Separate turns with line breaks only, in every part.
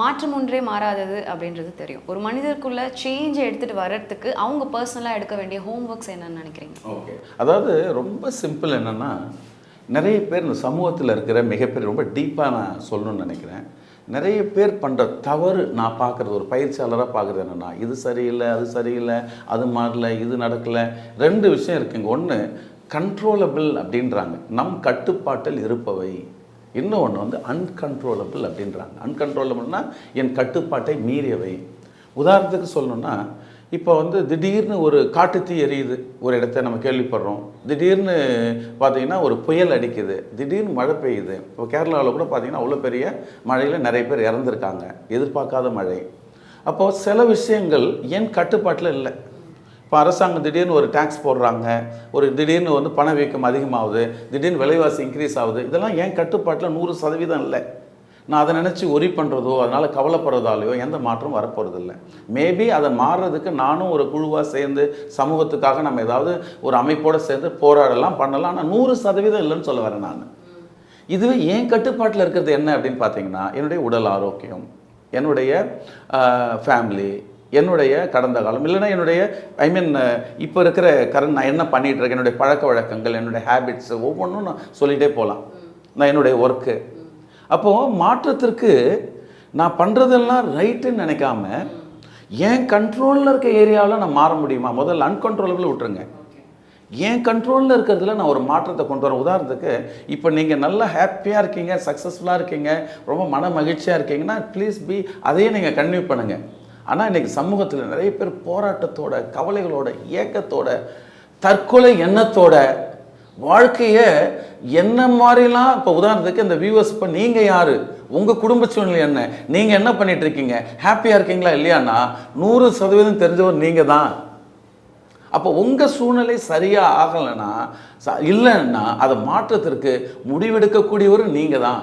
மாற்றம் ஒன்றே மாறாதது அப்படின்றது தெரியும். ஒரு மனிதருக்குள்ள சேஞ்சை எடுத்துகிட்டு வர்றதுக்கு அவங்க பர்சனலாக எடுக்க வேண்டிய ஹோம் ஒர்க்ஸ் என்னன்னு நினைக்கிறீங்க?
ஓகே அதாவது ரொம்ப சிம்பிள் என்னென்னா நிறைய பேர் இந்த சமூகத்தில் இருக்கிற மிகப்பெரிய ரொம்ப டீப்பாக நான் சொல்லணும்னு நினைக்கிறேன். நிறைய பேர் பண்ணுற தவறு நான் பார்க்குறது ஒரு பயிற்சியாளராக பார்க்குறது என்னென்னா இது சரியில்லை அது சரியில்லை அது மாறல இது நடக்கலை. ரெண்டு விஷயம் இருக்குங்க. ஒன்று கண்ட்ரோலபிள் அப்படின்றாங்க. நம் கட்டுப்பாட்டில் இருப்பவை. இன்னொன்று வந்து அன்கண்ட்ரோலபிள் அப்படின்றாங்க. அன்கண்ட்ரோலபிள்னா என் கட்டுப்பாட்டை மீறியவை. உதாரணத்துக்கு சொல்லணும்னா இப்போ வந்து திடீர்னு ஒரு காட்டுத்தீ எரியுது ஒரு இடத்த நம்ம கேள்விப்படுறோம். திடீர்னு பார்த்தீங்கன்னா ஒரு புயல் அடிக்குது திடீர்னு மழை பெய்யுது. இப்போ கேரளாவில் கூட பார்த்தீங்கன்னா அவ்வளோ பெரிய மழையில் நிறைய பேர் இறந்துருக்காங்க எதிர்பார்க்காத மழை. அப்போது சில விஷயங்கள் என் கட்டுப்பாட்டில் இல்லை. இப்போ அரசாங்கம் திடீர்னு ஒரு டேக்ஸ் போடுறாங்க ஒரு திடீர்னு வந்து பணவீக்கம் அதிகமாகுது திடீர்னு விலைவாசி இன்க்ரீஸ் ஆகுது இதெல்லாம் என் கட்டுப்பாட்டில் நூறு சதவீதம் இல்லை. நான் அதை நினச்சி ஒரி பண்ணுறதோ அதனால் கவலைப்படுறதாலையோ எந்த மாற்றமும் வரப்போகிறதில்ல மேபி அதை மாறுறதுக்கு நானும் ஒரு குழுவாக சேர்ந்து சமூகத்துக்காக நம்ம ஏதாவது ஒரு அமைப்போடு சேர்ந்து போராடலாம் பண்ணலாம். ஆனால் நூறு சதவீதம் இல்லைன்னு சொல்ல வரேன் நான். இதுவே ஏன் கட்டுப்பாட்டில் இருக்கிறது என்ன அப்படின்னு பார்த்தீங்கன்னா என்னுடைய உடல் ஆரோக்கியம் என்னுடைய ஃபேமிலி என்னுடைய கடந்த காலம் இல்லைன்னா என்னுடைய ஐ மீன் இப்போ இருக்கிற கரண்ட் நான் என்ன பண்ணிகிட்டு இருக்கேன் என்னுடைய பழக்க வழக்கங்கள் என்னுடைய ஹேபிட்ஸ் ஒவ்வொன்றும் நான் சொல்லிகிட்டே போகலாம். நான் என்னுடைய ஒர்க்கு அப்போது மாற்றத்திற்கு நான் பண்ணுறதெல்லாம் ரைட்டுன்னு நினைக்காம என் கண்ட்ரோலில் இருக்க ஏரியாவில் நான் மாற முடியுமா? முதல்ல அன்கண்ட்ரோலபிள் விட்டுருங்க. என் கண்ட்ரோலில் இருக்கிறதுல நான் ஒரு மாற்றத்தை கொண்டு வரேன். உதாரணத்துக்கு இப்போ நீங்கள் நல்லா ஹாப்பியாக இருக்கீங்க சக்ஸஸ்ஃபுல்லாக இருக்கீங்க ரொம்ப மன மகிழ்ச்சியாக இருக்கீங்கன்னா ப்ளீஸ் பி அதையே நீங்கள் கன்டினியூ பண்ணுங்கள் ஆனால் இன்றைக்கி சமூகத்தில் நிறைய பேர் போராட்டத்தோட கவலைகளோட இயக்கத்தோட தற்கொலை எண்ணத்தோட வாழ்க்கையை என்ன மாதிரிலாம் இப்போ உதாரணத்துக்கு இந்த வியூவர்ஸ் இப்போ நீங்கள் யார்? உங்கள் குடும்ப சூழ்நிலை என்ன? நீங்கள் என்ன பண்ணிட்டு இருக்கீங்க? ஹாப்பியாக இருக்கீங்களா இல்லையான்னா நூறு சதவீதம் தெரிஞ்சவர் நீங்கள் தான். அப்போ உங்கள் சூழ்நிலை சரியாக ஆகலைன்னா இல்லைன்னா அதை மாற்றத்திற்கு முடிவெடுக்கக்கூடியவரும் நீங்கள் தான்.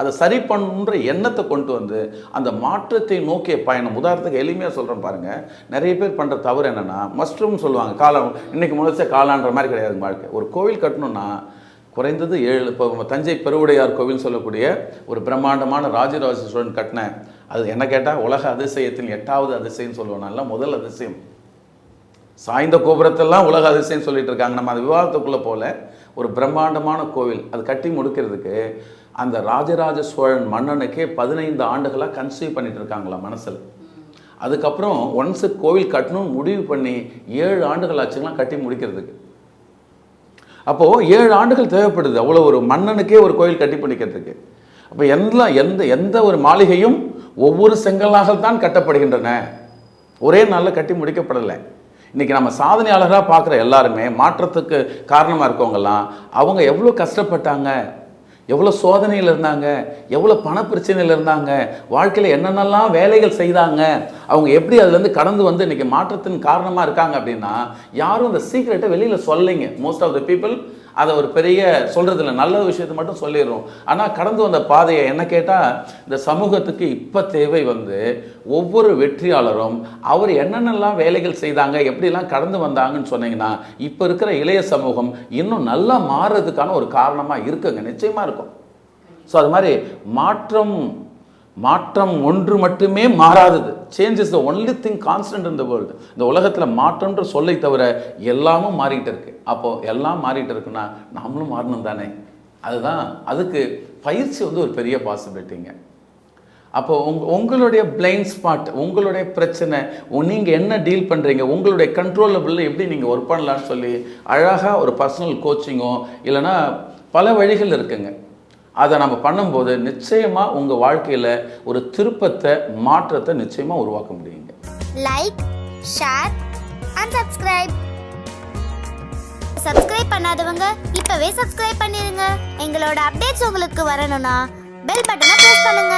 அதை சரி பண்ணுன்ற எண்ணத்தை கொண்டு வந்து அந்த மாற்றத்தை நோக்கிய பயணம். உதாரணத்துக்கு எளிமையாக சொல்கிறேன் பாருங்கள் நிறைய பேர் பண்ணுற தவறு என்னென்னா மஸ்ட்ரூம் சொல்லுவாங்க. காலம் இன்றைக்கி முளைச்ச காலான்ற மாதிரி கிடையாது வாழ்க்கை. ஒரு கோவில் கட்டணும்னா குறைந்தது ஏழு இப்போ தஞ்சை பெருவுடையார் கோவில் சொல்லக்கூடிய ஒரு பிரம்மாண்டமான ராஜராஜ சோழன் கட்டினேன் அது என்ன கேட்டால் உலக அதிசயத்தின் எட்டாவது அதிசயம்னு சொல்லுவேன் முதல் அதிசயம். சாய்ந்த கோபுரத்தெல்லாம் உலக அதிசயம் சொல்லிட்டு இருக்காங்க. நம்ம அது விவாதத்துக்குள்ளே போல ஒரு பிரம்மாண்டமான கோவில் அது கட்டி முடிக்கிறதுக்கு அந்த ராஜராஜ சோழன் மன்னனுக்கே பதினைந்து ஆண்டுகளாக கன்சீவ் பண்ணிட்டு இருக்காங்களா மனசில். அதுக்கப்புறம் ஒன்ஸு கோவில் கட்டணும்னு முடிவு பண்ணி ஏழு ஆண்டுகள் ஆச்சுங்களாம் கட்டி முடிக்கிறதுக்கு. அப்போது ஏழு ஆண்டுகள் தேவைப்படுது அவ்வளோ ஒரு மன்னனுக்கே ஒரு கோயில் கட்டி பண்ணிக்கிறதுக்கு அப்போ எல்லாம் எந்த எந்த ஒரு மாளிகையும் ஒவ்வொரு செங்கலாக தான் கட்டப்படுகின்றன. ஒரே நாளில் கட்டி முடிக்கப்படலை. இன்றைக்கி நம்ம சாதனையாளராக பார்க்குற எல்லாருமே மாற்றத்துக்கு காரணமாக இருக்கவங்கெல்லாம் அவங்க எவ்வளோ கஷ்டப்பட்டாங்க? எவ்வளோ சோதனையில் இருந்தாங்க? எவ்வளோ பண பிரச்சனையில் இருந்தாங்க? வாழ்க்கையில் என்னென்னலாம் வேலைகள் செய்தாங்க? அவங்க எப்படி அதுலேருந்து கடந்து வந்து இன்றைக்கி மாற்றத்தின் காரணமாக இருக்காங்க அப்படின்னா யாரும் அந்த சீக்ரெட்டை வெளியில் சொல்லலைங்க. மோஸ்ட் ஆஃப் த பீப்புள் அதை ஒரு பெரிய சொல்கிறதில்ல நல்ல விஷயத்தை மட்டும் சொல்லிடுறோம். ஆனால் கடந்து வந்த பாதையை என்ன கேட்டால் இந்த சமூகத்துக்கு இப்போ தேவை வந்து ஒவ்வொரு வெற்றியாளரும் அவர் என்னென்னலாம் வேலைகள் செய்தாங்க எப்படிலாம் கடந்து வந்தாங்கன்னு சொன்னீங்கன்னா இப்போ இருக்கிற இளைய சமூகம் இன்னும் நல்லா மாறுறதுக்கான ஒரு காரணமாக இருக்குங்க. நிச்சயமாக இருக்கும். ஸோ அது மாதிரி மாற்றம் மாற்றம் ஒன்று மட்டுமே மாறாதது. Change is the only thing constant in the world இந்த உலகத்தில் மாற்றம்ன்ற சொல்லை தவிர எல்லாமும் மாறிட்டு இருக்கு. அப்போது எல்லாம் மாறிட்டு இருக்குன்னா நாமளும் மாறணும் தானே? அதுதான் அதுக்கு பயிற்சி வந்து ஒரு பெரிய பாசிபிலிட்டிங்க அப்போ உங் உங்களுடைய பிளைண்ட் ஸ்பாட் உங்களுடைய பிரச்சனை நீங்கள் என்ன டீல் பண்ணுறீங்க உங்களுடைய கண்ட்ரோலபிளில் எப்படி நீங்கள் ஒர்க் பண்ணலான்னு சொல்லி அழகாக ஒரு பர்சனல் கோச்சிங்கோ இல்லைன்னா பல வழிகள் இருக்குங்க. அதை நம்ம பண்ணும்போது நிச்சயமாக உங்கள் வாழ்க்கையில் ஒரு திருப்பத்தை மாற்றத்தை நிச்சயமாக உருவாக்க முடியுங்க.
Like share and subscribe subscribe பண்ணாதவங்க இப்பவே சப்ஸ்கிரைப் பண்ணிருங்க. எங்களோட அப்டேட்ஸ் உங்களுக்கு வரணும்னா பெல் பட்டனை ப்ரெஸ் பண்ணுங்க.